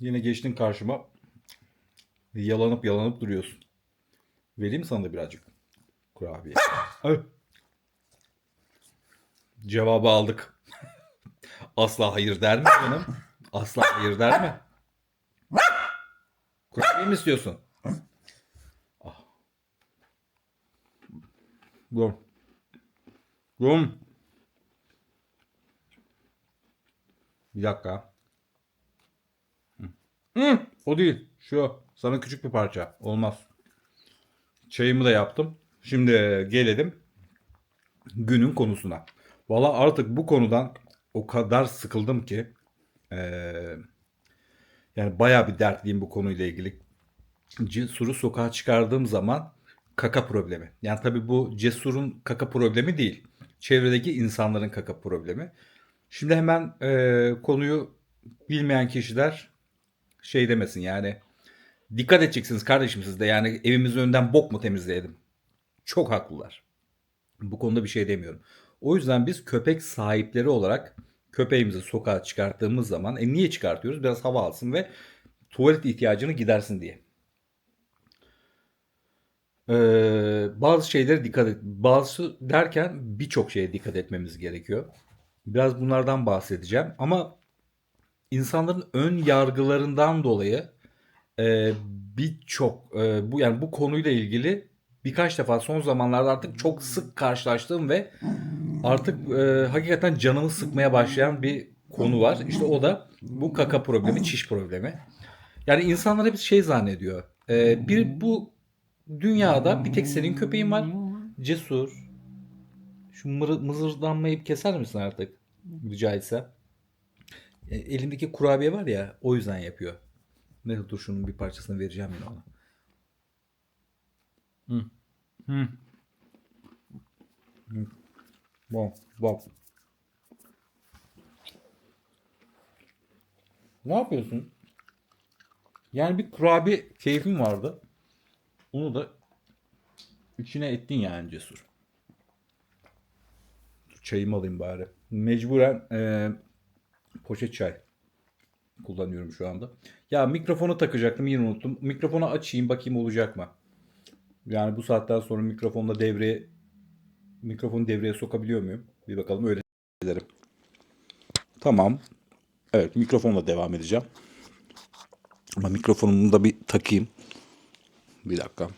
Yine geçtin karşıma. Yalanıp yalanıp duruyorsun. Vereyim sana da birazcık kurabiye? Ay. Cevabı aldık. Asla hayır der mi canım? Asla hayır der mi? Kurabiye mi istiyorsun? Ah. Dur. Dur. Bir dakika. Hı, o değil. Şu. Sana küçük bir parça. Olmaz. Çayımı da yaptım. Şimdi gelelim günün konusuna. Valla artık bu konudan o kadar sıkıldım ki eee, yani baya bir dertliyim bu konuyla ilgili. Cesur'u sokağa çıkardığım zaman kaka problemi. Yani tabii bu Cesur'un kaka problemi değil. Çevredeki insanların kaka problemi. Şimdi hemen eee, konuyu bilmeyen kişiler şey demesin yani dikkat edeceksiniz kardeşim siz de yani evimizin önünden bok mu temizleyelim? Çok haklılar. Bu konuda bir şey demiyorum. O yüzden biz köpek sahipleri olarak köpeğimizi sokağa çıkarttığımız zaman e niye çıkartıyoruz? Biraz hava alsın ve tuvalet ihtiyacını gidersin diye. Ee, bazı şeylere dikkat et. Bazı derken birçok şeye dikkat etmemiz gerekiyor. Biraz bunlardan bahsedeceğim ama insanların ön yargılarından dolayı e, birçok e, bu yani bu konuyla ilgili birkaç defa son zamanlarda artık çok sık karşılaştığım ve artık e, hakikaten canımı sıkmaya başlayan bir konu var. İşte o da bu kaka problemi, çiş problemi. Yani insanlar hep şey zannediyor. E, bir bu dünyada bir tek senin köpeğin var. Cesur. Şu mırı, mızırdanmayı keser misin artık? Rica etsem. E, elindeki kurabiye var ya o yüzden yapıyor. Ne dur şunun bir parçasını vereceğim yine ona. Hı. Hı. Hı. Bak bak. Ne yapıyorsun? Yani bir kurabiye keyfim vardı. Onu da içine ettin yani cesur. Çayımı alayım bari. Mecburen e, poşet çay kullanıyorum şu anda. Ya mikrofonu takacaktım yine unuttum. Mikrofonu açayım bakayım olacak mı? Yani bu saatten sonra mikrofonla devreye mikrofonu devreye sokabiliyor muyum? Bir bakalım öyle ederim. Tamam. Evet mikrofonla devam edeceğim. Ama mikrofonumu da bir takayım. Bir dakika.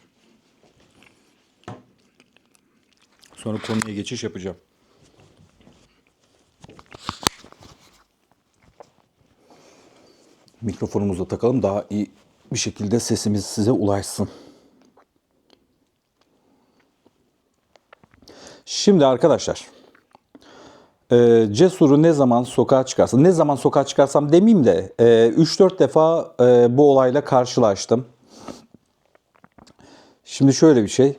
Sonra konuya geçiş yapacağım. Mikrofonumuzu takalım daha iyi bir şekilde sesimiz size ulaşsın. Şimdi arkadaşlar e, Cesur'u ne zaman sokağa çıkarsam, ne zaman sokağa çıkarsam demeyeyim de e, 3-4 defa e, bu olayla karşılaştım. Şimdi şöyle bir şey.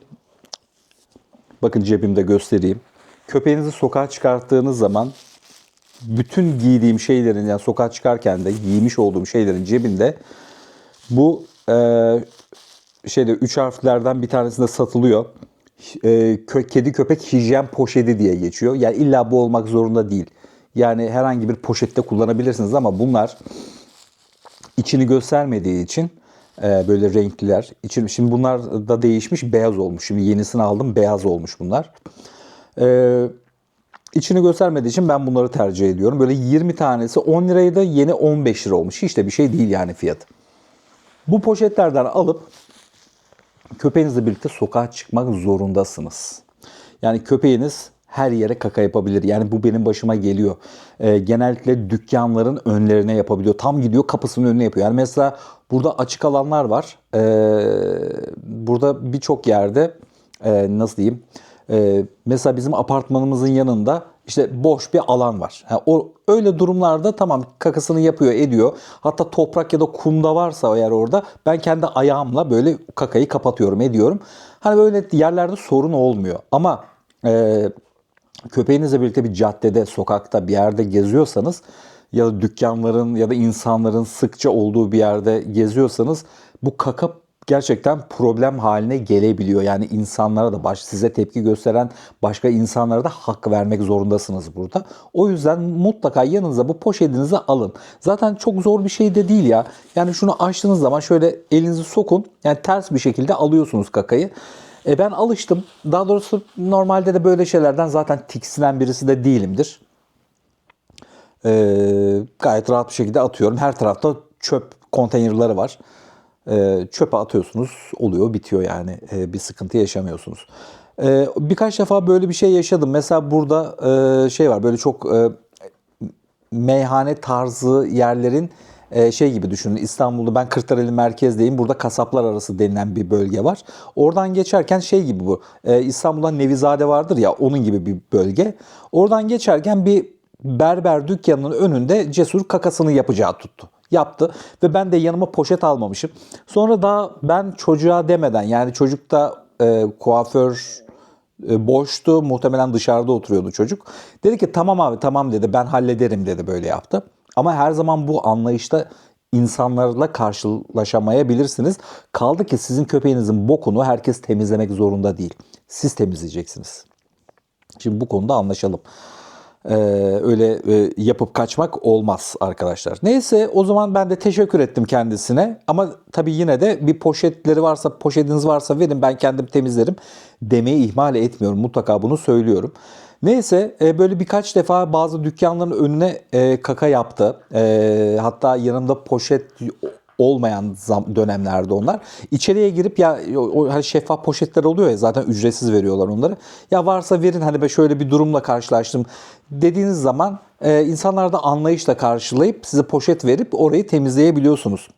Bakın cebimde göstereyim. Köpeğinizi sokağa çıkarttığınız zaman bütün giydiğim şeylerin yani sokağa çıkarken de giymiş olduğum şeylerin cebinde bu e, şeyde üç harflerden bir tanesinde satılıyor. E, kö- kedi köpek hijyen poşeti diye geçiyor. Yani illa bu olmak zorunda değil. Yani herhangi bir poşette kullanabilirsiniz ama bunlar içini göstermediği için e, böyle renkliler. İçin, şimdi bunlar da değişmiş beyaz olmuş. Şimdi yenisini aldım beyaz olmuş bunlar. E, içini göstermediği için ben bunları tercih ediyorum. Böyle 20 tanesi 10 lirayı da yeni 15 lira olmuş. Hiç de bir şey değil yani fiyat. Bu poşetlerden alıp köpeğinizle birlikte sokağa çıkmak zorundasınız. Yani köpeğiniz her yere kaka yapabilir. Yani bu benim başıma geliyor. Ee, genellikle dükkanların önlerine yapabiliyor. Tam gidiyor kapısının önüne yapıyor. Yani mesela burada açık alanlar var. Ee, burada birçok yerde e, nasıl diyeyim? Ee, mesela bizim apartmanımızın yanında işte boş bir alan var. Ha, o öyle durumlarda tamam kakasını yapıyor, ediyor. Hatta toprak ya da kumda varsa eğer orada ben kendi ayağımla böyle kakayı kapatıyorum, ediyorum. Hani böyle yerlerde sorun olmuyor. Ama e, köpeğinizle birlikte bir caddede, sokakta bir yerde geziyorsanız ya da dükkanların ya da insanların sıkça olduğu bir yerde geziyorsanız bu kaka gerçekten problem haline gelebiliyor. Yani insanlara da baş, size tepki gösteren başka insanlara da hak vermek zorundasınız burada. O yüzden mutlaka yanınıza bu poşetinizi alın. Zaten çok zor bir şey de değil ya. Yani şunu açtığınız zaman şöyle elinizi sokun. Yani ters bir şekilde alıyorsunuz kakayı. E ben alıştım. Daha doğrusu normalde de böyle şeylerden zaten tiksinen birisi de değilimdir. Ee, gayet rahat bir şekilde atıyorum. Her tarafta çöp konteynerları var. Ee, çöpe atıyorsunuz oluyor bitiyor yani Ee, bir sıkıntı yaşamıyorsunuz. Ee, birkaç defa böyle bir şey yaşadım. Mesela burada e, şey var böyle çok e, meyhane tarzı yerlerin e, şey gibi düşünün. İstanbul'da ben Kırklareli merkezdeyim. Burada kasaplar arası denilen bir bölge var. Oradan geçerken şey gibi bu. İstanbul'da Nevizade vardır ya onun gibi bir bölge. Oradan geçerken bir berber dükkanının önünde cesur kakasını yapacağı tuttu. Yaptı ve ben de yanıma poşet almamışım. Sonra daha ben çocuğa demeden yani çocukta e, kuaför e, boştu. Muhtemelen dışarıda oturuyordu çocuk. Dedi ki tamam abi tamam dedi ben hallederim dedi böyle yaptı. Ama her zaman bu anlayışta insanlarla karşılaşamayabilirsiniz. Kaldı ki sizin köpeğinizin bokunu herkes temizlemek zorunda değil. Siz temizleyeceksiniz. Şimdi bu konuda anlaşalım. Ee, öyle e, yapıp kaçmak olmaz arkadaşlar. Neyse o zaman ben de teşekkür ettim kendisine. Ama tabii yine de bir poşetleri varsa, poşetiniz varsa verin ben kendim temizlerim demeyi ihmal etmiyorum. Mutlaka bunu söylüyorum. Neyse e, böyle birkaç defa bazı dükkanların önüne e, kaka yaptı. Hatta yanımda poşet olmayan dönemlerde onlar. İçeriye girip ya o hani şeffaf poşetler oluyor ya zaten ücretsiz veriyorlar onları. Ya varsa verin hani ben şöyle bir durumla karşılaştım dediğiniz zaman e, insanlar da anlayışla karşılayıp size poşet verip orayı temizleyebiliyorsunuz.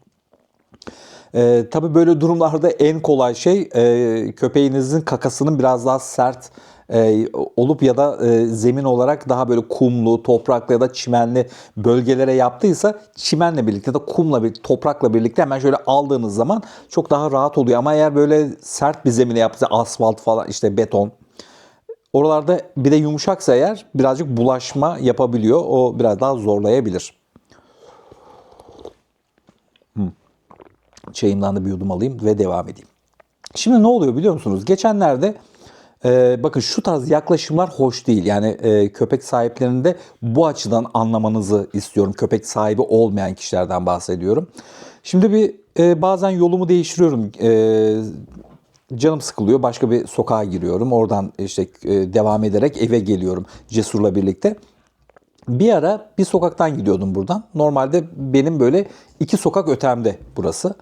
E, tabii böyle durumlarda en kolay şey e, köpeğinizin kakasının biraz daha sert e, olup ya da e, zemin olarak daha böyle kumlu, topraklı ya da çimenli bölgelere yaptıysa çimenle birlikte ya da kumla bir toprakla birlikte hemen şöyle aldığınız zaman çok daha rahat oluyor. Ama eğer böyle sert bir zemine yaptıysa asfalt falan işte beton oralarda bir de yumuşaksa eğer birazcık bulaşma yapabiliyor. O biraz daha zorlayabilir. Çayımdan da bir yudum alayım ve devam edeyim. Şimdi ne oluyor biliyor musunuz? Geçenlerde e, bakın şu tarz yaklaşımlar hoş değil. Yani e, köpek sahiplerinde bu açıdan anlamanızı istiyorum. Köpek sahibi olmayan kişilerden bahsediyorum. Şimdi bir e, bazen yolumu değiştiriyorum. E, canım sıkılıyor. Başka bir sokağa giriyorum. Oradan işte e, devam ederek eve geliyorum Cesur'la birlikte. Bir ara bir sokaktan gidiyordum buradan. Normalde benim böyle iki sokak ötemde burası.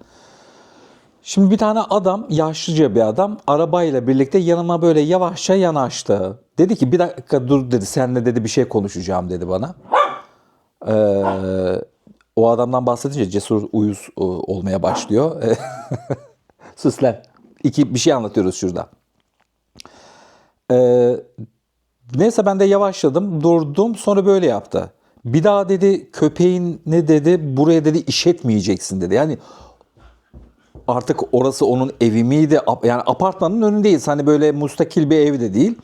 Şimdi bir tane adam, yaşlıca bir adam arabayla birlikte yanıma böyle yavaşça yanaştı. Dedi ki bir dakika dur dedi seninle dedi bir şey konuşacağım dedi bana. Ee, o adamdan bahsedince cesur uyuz e, olmaya başlıyor. Sus lan. İki bir şey anlatıyoruz şurada. Ee, neyse ben de yavaşladım, durdum. Sonra böyle yaptı. Bir daha dedi köpeğin ne dedi buraya dedi işetmeyeceksin dedi. Yani artık orası onun evi miydi? Yani apartmanın önündeyiz. Hani böyle mustakil bir ev de değil.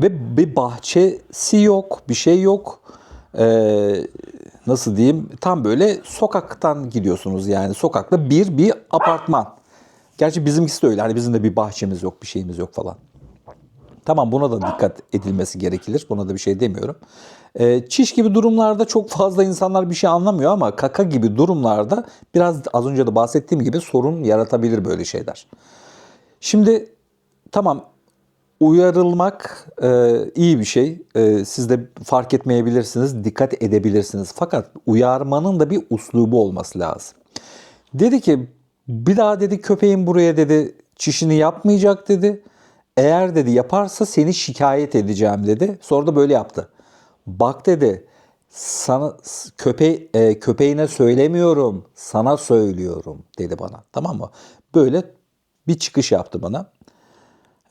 Ve bir bahçesi yok, bir şey yok. Ee, nasıl diyeyim? Tam böyle sokaktan gidiyorsunuz yani. Sokakta bir bir apartman. Gerçi bizimkisi de öyle. Hani bizim de bir bahçemiz yok, bir şeyimiz yok falan. Tamam buna da dikkat edilmesi gerekilir. Buna da bir şey demiyorum. Ee, çiş gibi durumlarda çok fazla insanlar bir şey anlamıyor ama kaka gibi durumlarda biraz az önce de bahsettiğim gibi sorun yaratabilir böyle şeyler. Şimdi tamam uyarılmak e, iyi bir şey. E, siz de fark etmeyebilirsiniz, dikkat edebilirsiniz. Fakat uyarmanın da bir uslubu olması lazım. Dedi ki bir daha dedi köpeğin buraya dedi çişini yapmayacak dedi. Eğer dedi yaparsa seni şikayet edeceğim dedi. Sonra da böyle yaptı. Bak dedi sana köpe e, köpeğine söylemiyorum sana söylüyorum dedi bana. Tamam mı? Böyle bir çıkış yaptı bana.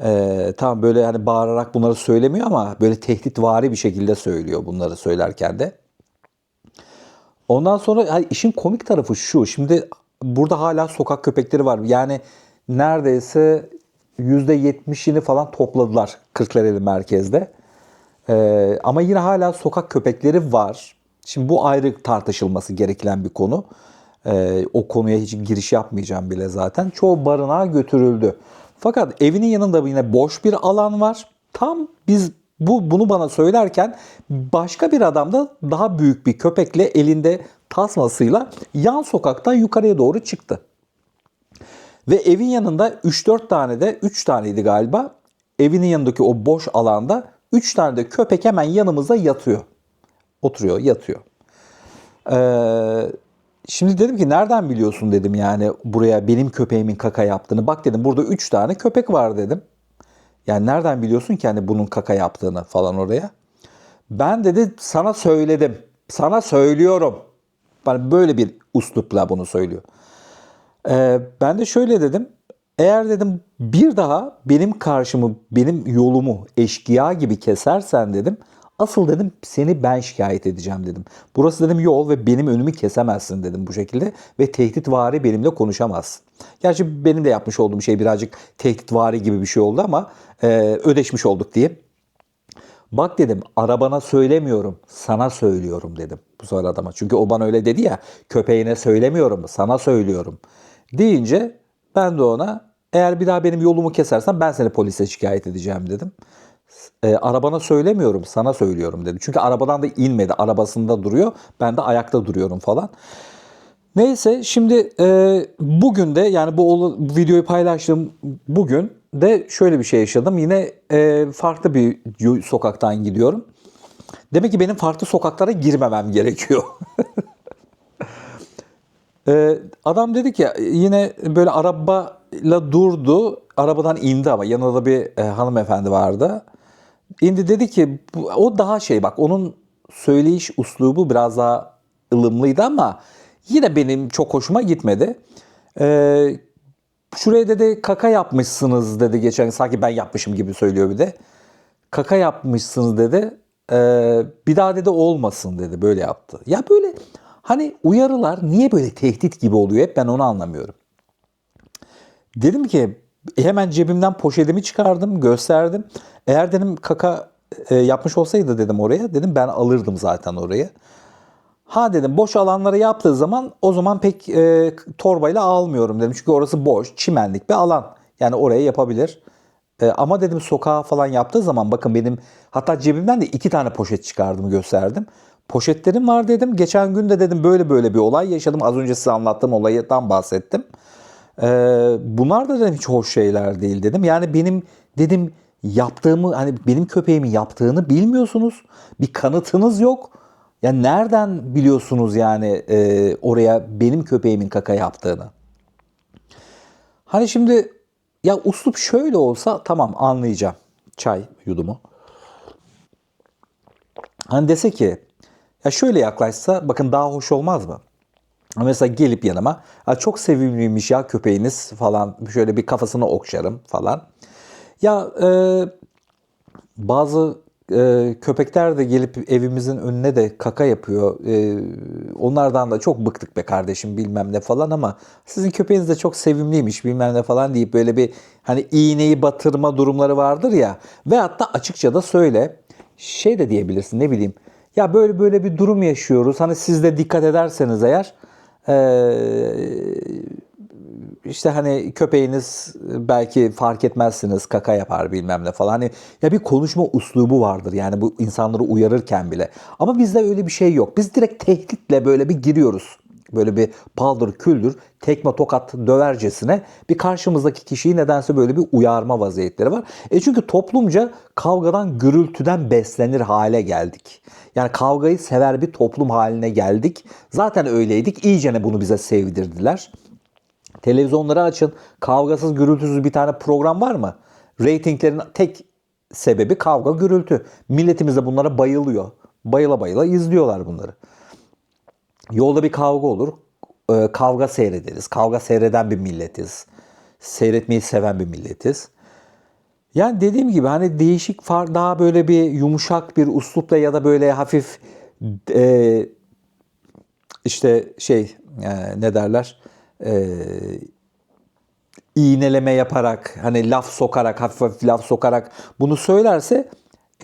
Ee, tamam böyle hani bağırarak bunları söylemiyor ama böyle tehditvari bir şekilde söylüyor bunları söylerken de. Ondan sonra hani işin komik tarafı şu. Şimdi burada hala sokak köpekleri var. Yani neredeyse %70'ini falan topladılar Kırklareli merkezde. Ee, ama yine hala sokak köpekleri var. Şimdi bu ayrı tartışılması gereken bir konu. Ee, o konuya hiç giriş yapmayacağım bile zaten. Çoğu barınağa götürüldü. Fakat evinin yanında yine boş bir alan var. Tam biz bu bunu bana söylerken başka bir adam da daha büyük bir köpekle elinde tasmasıyla yan sokaktan yukarıya doğru çıktı. Ve evin yanında 3-4 tane de 3 taneydi galiba. Evinin yanındaki o boş alanda 3 tane de köpek hemen yanımızda yatıyor. Oturuyor, yatıyor. Ee, şimdi dedim ki nereden biliyorsun dedim yani buraya benim köpeğimin kaka yaptığını. Bak dedim burada 3 tane köpek var dedim. Yani nereden biliyorsun ki hani bunun kaka yaptığını falan oraya. Ben dedi sana söyledim. Sana söylüyorum. Bana böyle bir uslupla bunu söylüyor. Ee, ben de şöyle dedim. Eğer dedim bir daha benim karşımı, benim yolumu eşkıya gibi kesersen dedim. Asıl dedim seni ben şikayet edeceğim dedim. Burası dedim yol ve benim önümü kesemezsin dedim bu şekilde. Ve tehditvari benimle konuşamazsın. Gerçi benim de yapmış olduğum şey birazcık tehditvari gibi bir şey oldu ama e, ödeşmiş olduk diye. Bak dedim arabana söylemiyorum sana söylüyorum dedim bu sefer adama. Çünkü o bana öyle dedi ya köpeğine söylemiyorum sana söylüyorum. Deyince ben de ona eğer bir daha benim yolumu kesersen ben seni polise şikayet edeceğim dedim. E, arabana söylemiyorum sana söylüyorum dedi. Çünkü arabadan da inmedi arabasında duruyor ben de ayakta duruyorum falan. Neyse şimdi e, bugün de yani bu, videoyu paylaştığım bugün de şöyle bir şey yaşadım. Yine e, farklı bir sokaktan gidiyorum. Demek ki benim farklı sokaklara girmemem gerekiyor. Ee, adam dedi ki yine böyle arabayla durdu. Arabadan indi ama yanında da bir e, hanımefendi vardı. İndi dedi ki o daha şey bak onun söyleyiş uslubu biraz daha ılımlıydı ama yine benim çok hoşuma gitmedi. Ee, şuraya dedi kaka yapmışsınız dedi geçen sanki ben yapmışım gibi söylüyor bir de. Kaka yapmışsınız dedi. Ee, bir daha dedi olmasın dedi böyle yaptı. Ya böyle hani uyarılar niye böyle tehdit gibi oluyor hep ben onu anlamıyorum. Dedim ki hemen cebimden poşetimi çıkardım, gösterdim. Eğer dedim kaka e, yapmış olsaydı dedim oraya, dedim ben alırdım zaten orayı. Ha dedim boş alanları yaptığı zaman o zaman pek e, torbayla almıyorum dedim. Çünkü orası boş, çimenlik bir alan. Yani oraya yapabilir. E, ama dedim sokağa falan yaptığı zaman bakın benim hatta cebimden de iki tane poşet çıkardım gösterdim. Poşetlerim var dedim. Geçen gün de dedim böyle böyle bir olay yaşadım. Az önce size anlattığım olaydan bahsettim. Ee, bunlar da dedim hiç hoş şeyler değil dedim. Yani benim dedim yaptığımı hani benim köpeğimin yaptığını bilmiyorsunuz. Bir kanıtınız yok. Ya nereden biliyorsunuz yani e, oraya benim köpeğimin kaka yaptığını? Hani şimdi ya uslup şöyle olsa tamam anlayacağım. Çay yudumu. Hani dese ki ya şöyle yaklaşsa bakın daha hoş olmaz mı? Mesela gelip yanıma "Ya çok sevimliymiş ya köpeğiniz falan şöyle bir kafasını okşarım falan. Ya e, bazı e, köpekler de gelip evimizin önüne de kaka yapıyor. E, onlardan da çok bıktık be kardeşim bilmem ne falan ama sizin köpeğiniz de çok sevimliymiş bilmem ne falan deyip böyle bir hani iğneyi batırma durumları vardır ya. Ve hatta açıkça da söyle şey de diyebilirsin ne bileyim. Ya böyle böyle bir durum yaşıyoruz. Hani siz de dikkat ederseniz eğer ee, işte hani köpeğiniz belki fark etmezsiniz kaka yapar bilmem ne falan. Hani ya bir konuşma uslubu vardır yani bu insanları uyarırken bile. Ama bizde öyle bir şey yok. Biz direkt tehditle böyle bir giriyoruz. Böyle bir paldır küldür tekme tokat dövercesine bir karşımızdaki kişiyi nedense böyle bir uyarma vaziyetleri var. E çünkü toplumca kavgadan gürültüden beslenir hale geldik. Yani kavgayı sever bir toplum haline geldik. Zaten öyleydik. İyicene bunu bize sevdirdiler. Televizyonları açın. Kavgasız gürültüsüz bir tane program var mı? Ratinglerin tek sebebi kavga gürültü. Milletimiz de bunlara bayılıyor. Bayıla bayıla izliyorlar bunları. Yolda bir kavga olur. Ee, kavga seyrederiz. Kavga seyreden bir milletiz. Seyretmeyi seven bir milletiz. Yani dediğim gibi hani değişik daha böyle bir yumuşak bir uslupla ya da böyle hafif e, işte şey e, ne derler e, iğneleme yaparak hani laf sokarak hafif hafif laf sokarak bunu söylerse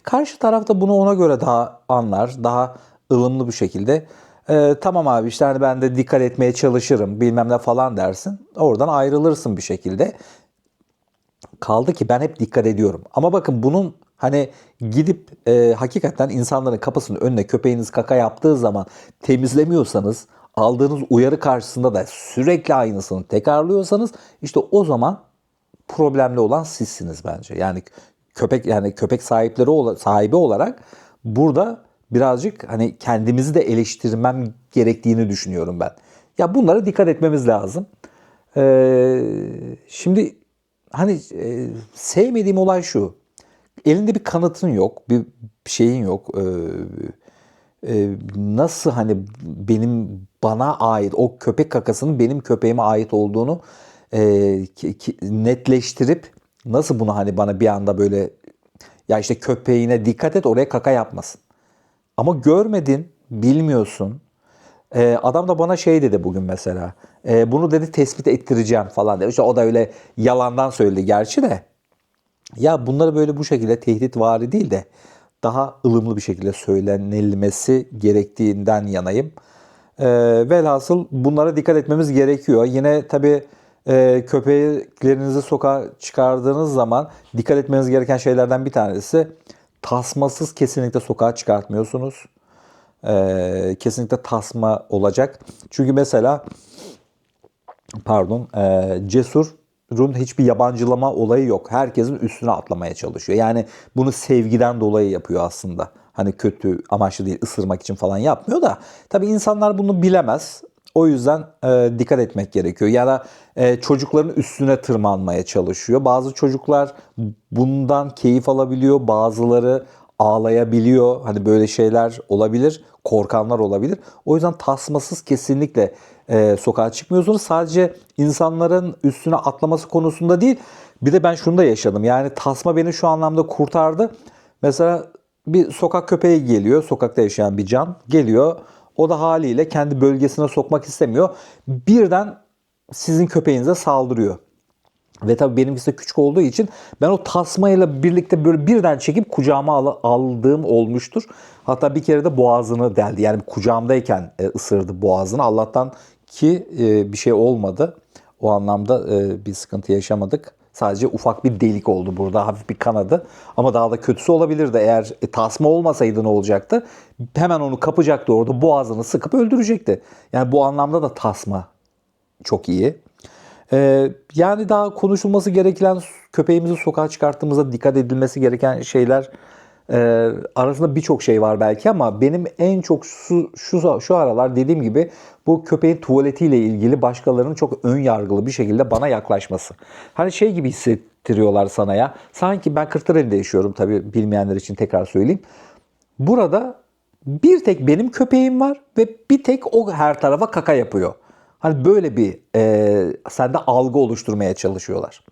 karşı taraf da bunu ona göre daha anlar daha ılımlı bir şekilde Ee, tamam abi işte hani ben de dikkat etmeye çalışırım bilmem ne falan dersin. Oradan ayrılırsın bir şekilde. Kaldı ki ben hep dikkat ediyorum. Ama bakın bunun hani gidip e, hakikaten insanların kapısının önüne köpeğiniz kaka yaptığı zaman temizlemiyorsanız aldığınız uyarı karşısında da sürekli aynısını tekrarlıyorsanız işte o zaman problemli olan sizsiniz bence. Yani köpek yani köpek sahipleri sahibi olarak burada birazcık hani kendimizi de eleştirmem gerektiğini düşünüyorum ben. Ya bunlara dikkat etmemiz lazım. Ee, şimdi hani e, sevmediğim olay şu. Elinde bir kanıtın yok, bir şeyin yok. Ee, e, nasıl hani benim bana ait o köpek kakasının benim köpeğime ait olduğunu e, ki- netleştirip nasıl bunu hani bana bir anda böyle ya işte köpeğine dikkat et oraya kaka yapmasın. Ama görmedin, bilmiyorsun. Ee, adam da bana şey dedi bugün mesela. Ee, bunu dedi tespit ettireceğim falan dedi. İşte o da öyle yalandan söyledi gerçi de. Ya bunları böyle bu şekilde tehditvari değil de daha ılımlı bir şekilde söylenilmesi gerektiğinden yanayım. Ee, velhasıl bunlara dikkat etmemiz gerekiyor. Yine tabii e, köpeklerinizi sokağa çıkardığınız zaman dikkat etmeniz gereken şeylerden bir tanesi tasmasız kesinlikle sokağa çıkartmıyorsunuz. Ee, kesinlikle tasma olacak. Çünkü mesela pardon e, Cesur'un hiçbir yabancılama olayı yok. Herkesin üstüne atlamaya çalışıyor. Yani bunu sevgiden dolayı yapıyor aslında. Hani kötü amaçlı değil ısırmak için falan yapmıyor da. Tabii insanlar bunu bilemez. O yüzden e, dikkat etmek gerekiyor. Ya da e, çocukların üstüne tırmanmaya çalışıyor. Bazı çocuklar bundan keyif alabiliyor. Bazıları ağlayabiliyor. Hani böyle şeyler olabilir. Korkanlar olabilir. O yüzden tasmasız kesinlikle e, sokağa çıkmıyorsunuz. Sadece insanların üstüne atlaması konusunda değil. Bir de ben şunu da yaşadım. Yani tasma beni şu anlamda kurtardı. Mesela bir sokak köpeği geliyor. Sokakta yaşayan bir can geliyor. O da haliyle kendi bölgesine sokmak istemiyor. Birden sizin köpeğinize saldırıyor. Ve tabii benimkisi de küçük olduğu için ben o tasmayla birlikte böyle birden çekip kucağıma al- aldığım olmuştur. Hatta bir kere de boğazını deldi. Yani kucağımdayken e, ısırdı boğazını. Allah'tan ki e, bir şey olmadı. O anlamda e, bir sıkıntı yaşamadık. Sadece ufak bir delik oldu burada. Hafif bir kanadı. Ama daha da kötüsü olabilirdi. Eğer e, tasma olmasaydı ne olacaktı? Hemen onu kapacaktı orada. Boğazını sıkıp öldürecekti. Yani bu anlamda da tasma çok iyi. Ee, yani daha konuşulması gereken köpeğimizi sokağa çıkarttığımızda dikkat edilmesi gereken şeyler e, arasında birçok şey var belki ama benim en çok şu, şu, şu aralar dediğim gibi bu köpeğin tuvaletiyle ilgili başkalarının çok ön yargılı bir şekilde bana yaklaşması. Hani şey gibi hissettiriyorlar sana ya. Sanki ben Kırklareli'de yaşıyorum tabii bilmeyenler için tekrar söyleyeyim. Burada bir tek benim köpeğim var ve bir tek o her tarafa kaka yapıyor. Hani böyle bir e, sende algı oluşturmaya çalışıyorlar.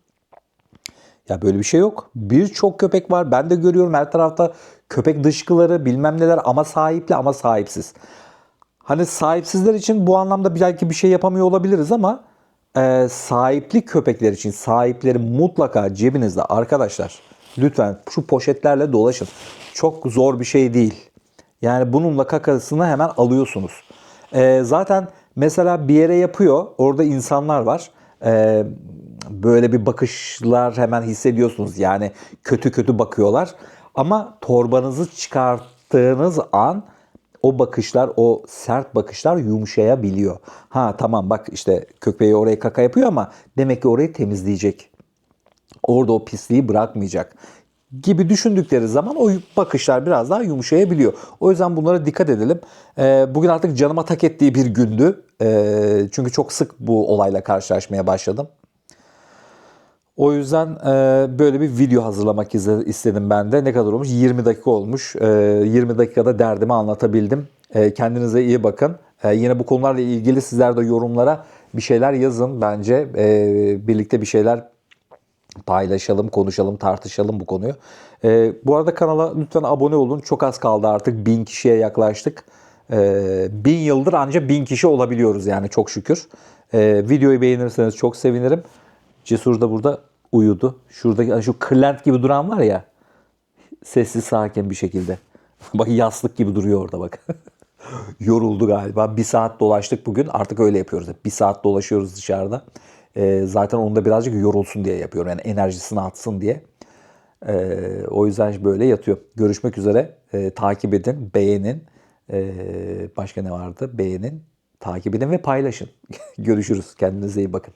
Ya böyle bir şey yok. Birçok köpek var. Ben de görüyorum her tarafta köpek dışkıları bilmem neler ama sahipli ama sahipsiz. Hani sahipsizler için bu anlamda belki bir şey yapamıyor olabiliriz ama e, sahipli köpekler için sahipleri mutlaka cebinizde arkadaşlar. Lütfen şu poşetlerle dolaşın. Çok zor bir şey değil. Yani bununla kakasını hemen alıyorsunuz. E, zaten mesela bir yere yapıyor. Orada insanlar var. E, böyle bir bakışlar hemen hissediyorsunuz. Yani kötü kötü bakıyorlar. Ama torbanızı çıkarttığınız an o bakışlar, o sert bakışlar yumuşayabiliyor. Ha tamam bak işte köpeği oraya kaka yapıyor ama demek ki orayı temizleyecek. Orada o pisliği bırakmayacak gibi düşündükleri zaman o bakışlar biraz daha yumuşayabiliyor. O yüzden bunlara dikkat edelim. Ee, bugün artık canıma tak ettiği bir gündü. Ee, çünkü çok sık bu olayla karşılaşmaya başladım. O yüzden e, böyle bir video hazırlamak istedim ben de. Ne kadar olmuş? 20 dakika olmuş. E, 20 dakikada derdimi anlatabildim. E, kendinize iyi bakın. E, yine bu konularla ilgili sizler de yorumlara bir şeyler yazın bence. E, birlikte bir şeyler paylaşalım, konuşalım, tartışalım bu konuyu. E, bu arada kanala lütfen abone olun. Çok az kaldı artık. Bin kişiye yaklaştık. E, bin yıldır ancak bin kişi olabiliyoruz yani çok şükür. E, videoyu beğenirseniz çok sevinirim. Cesur da burada uyudu. Şuradaki şu kırlent gibi duran var ya. Sessiz sakin bir şekilde. bak yastık gibi duruyor orada bak. Yoruldu galiba. Bir saat dolaştık bugün. Artık öyle yapıyoruz. Bir saat dolaşıyoruz dışarıda. Ee, zaten onu da birazcık yorulsun diye yapıyorum. Yani enerjisini atsın diye. Ee, o yüzden böyle yatıyor. Görüşmek üzere. Ee, takip edin, beğenin. Ee, başka ne vardı? Beğenin, takip edin ve paylaşın. Görüşürüz. Kendinize iyi bakın.